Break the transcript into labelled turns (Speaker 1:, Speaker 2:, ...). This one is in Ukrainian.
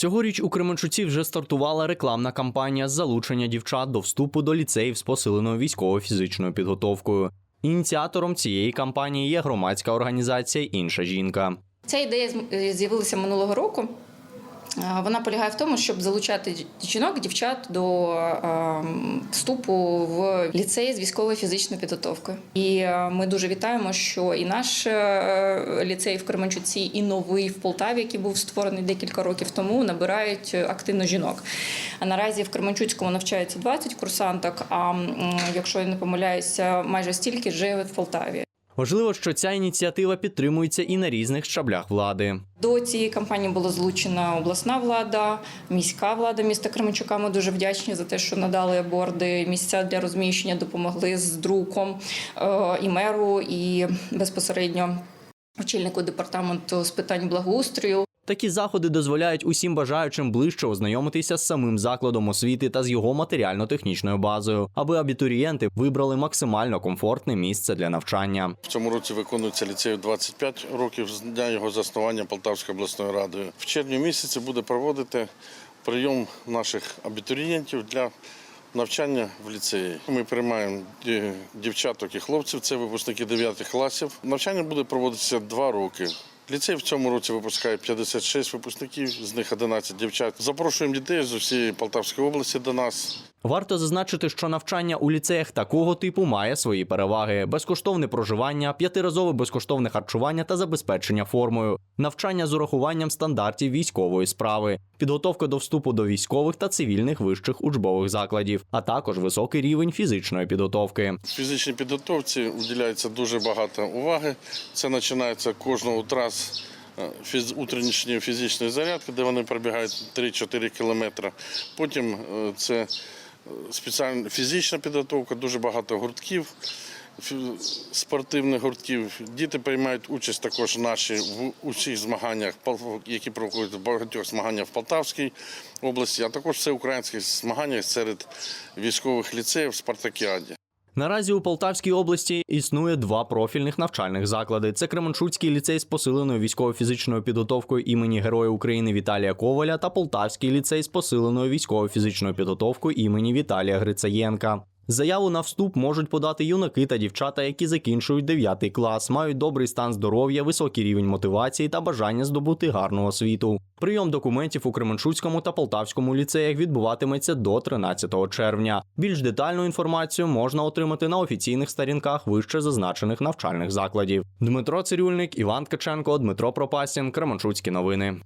Speaker 1: Цьогоріч у Кременчуці вже стартувала рекламна кампанія з залучення дівчат до вступу до ліцеїв з посиленою військово-фізичною підготовкою. Ініціатором цієї кампанії є громадська організація Інша жінка.
Speaker 2: Ця ідея е, з'явилася минулого року. Е, Вона полягає в тому, щоб залучати жінок, дівчат до е, вступу в ліцей з військовою фізичною підготовкою. І е, ми дуже вітаємо, що і наш е, ліцей в Кременчуці, і новий в Полтаві, який був створений декілька років тому, набирають активно жінок. А наразі в Кременчуцькому навчається 20 курсанток. А якщо я не помиляюся, майже стільки живе в Полтаві.
Speaker 1: Важливо, що ця ініціатива підтримується і на різних щаблях влади.
Speaker 2: До цієї кампанії була залучена обласна влада, міська влада міста Кременчука. Ми дуже вдячні за те, що надали борди місця для розміщення, допомогли з друком е, і меру, і безпосередньо очільнику департаменту з питань благоустрою.
Speaker 1: Такі заходи дозволяють усім бажаючим ближче ознайомитися з самим закладом освіти та з його матеріально-технічною базою, аби абітурієнти вибрали максимально комфортне місце для навчання.
Speaker 3: В цьому році виконується ліцею 25 років з дня його заснування Полтавською обласною радою. В червні місяці буде проводити прийом наших абітурієнтів для навчання в ліцеї. Ми приймаємо дівчаток і хлопців, це випускники 9 класів. Навчання буде проводитися два роки. Ліцей в цьому році випускає 56 випускників, з них 11 дівчат. Запрошуємо дітей з усієї Полтавської області до нас.
Speaker 1: Варто зазначити, що навчання у ліцеях такого типу має свої переваги: безкоштовне проживання, п'ятиразове безкоштовне харчування та забезпечення формою, навчання з урахуванням стандартів військової справи, підготовка до вступу до військових та цивільних вищих учбових закладів, а також високий рівень фізичної підготовки.
Speaker 3: Фізичній підготовці уділяється дуже багато уваги. Це починається кожного утра з е, фіз... утрішньої фізичної зарядки, де вони пробігають 3-4 кілометри. Потім е, це спеціальна фізична підготовка, дуже багато гуртків. Спортивних гуртків діти приймають участь також наші в усіх змаганнях, які проходять в багатьох змаганнях в Полтавській області, а також всеукраїнських змаганнях серед військових ліцеїв в Спартакіаді.
Speaker 1: Наразі у Полтавській області існує два профільних навчальних заклади: це Кременчуцький ліцей з посиленою військово-фізичною підготовкою імені Героя України Віталія Коваля та Полтавський ліцей з посиленою військово-фізичною підготовкою імені Віталія Грицаєнка. Заяву на вступ можуть подати юнаки та дівчата, які закінчують 9 клас, мають добрий стан здоров'я, високий рівень мотивації та бажання здобути гарну освіту. Прийом документів у Кременчуцькому та Полтавському ліцеях відбуватиметься до 13 червня. Більш детальну інформацію можна отримати на офіційних сторінках вище зазначених навчальних закладів. Дмитро Цирюльник, Іван Ткаченко, Дмитро Пропасін, Кременчуцькі новини.